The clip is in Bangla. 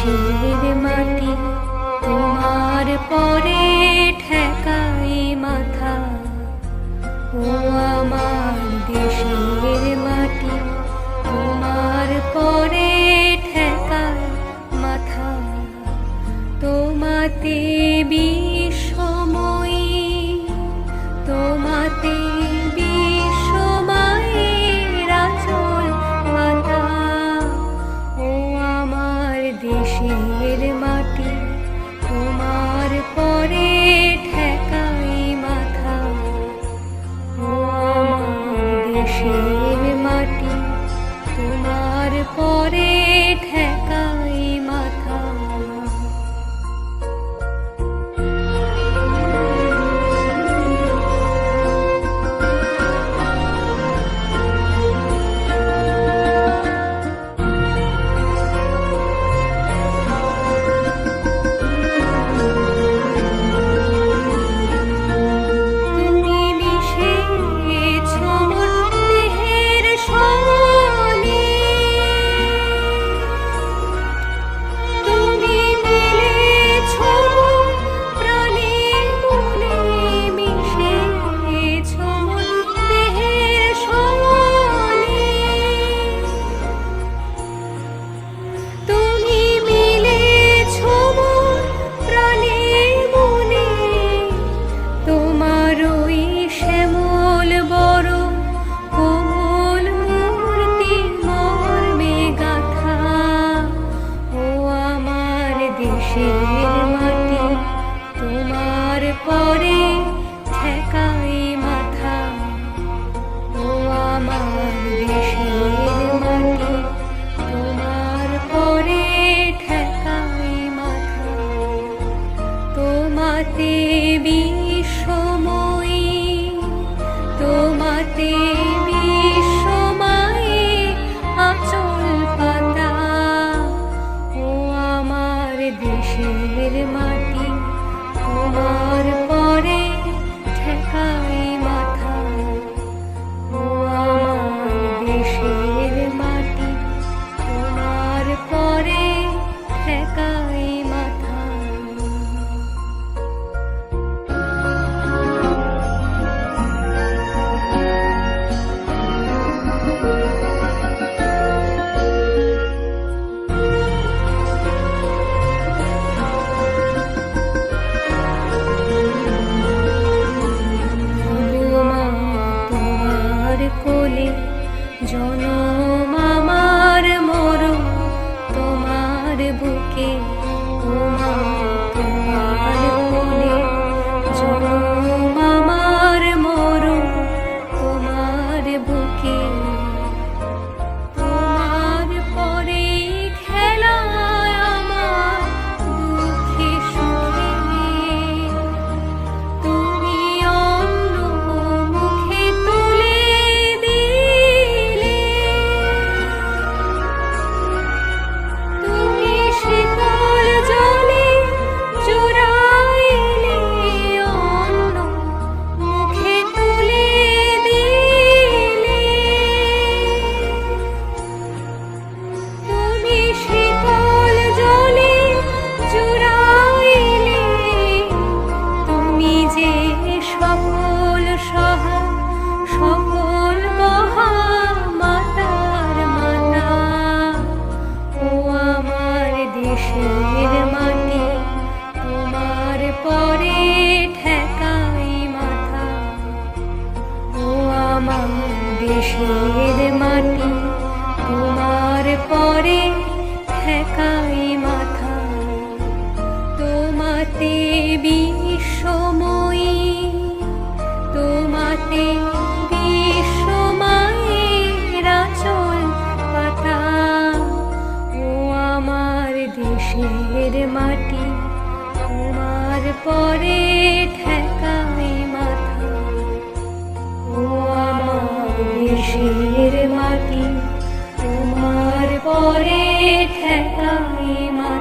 শিবের মাটি তোমার পরে পরে ঠেকাই মাথা। ও আমার দেশের তোমার পরে ঠেকাই মাথা। তোমাতে বিষময়ী তোমাতে পরে ঠেকাই মাথা। তোমাতে বিশ্বময়ী, তোমাতে বিশ্বময়ের আচল পাতা। ও আমার দেশের মাটি, তোমার পরে ঠেকাই মাথা। ও আমার দেশের মাটি, তোমার পরে ঠেকাই মা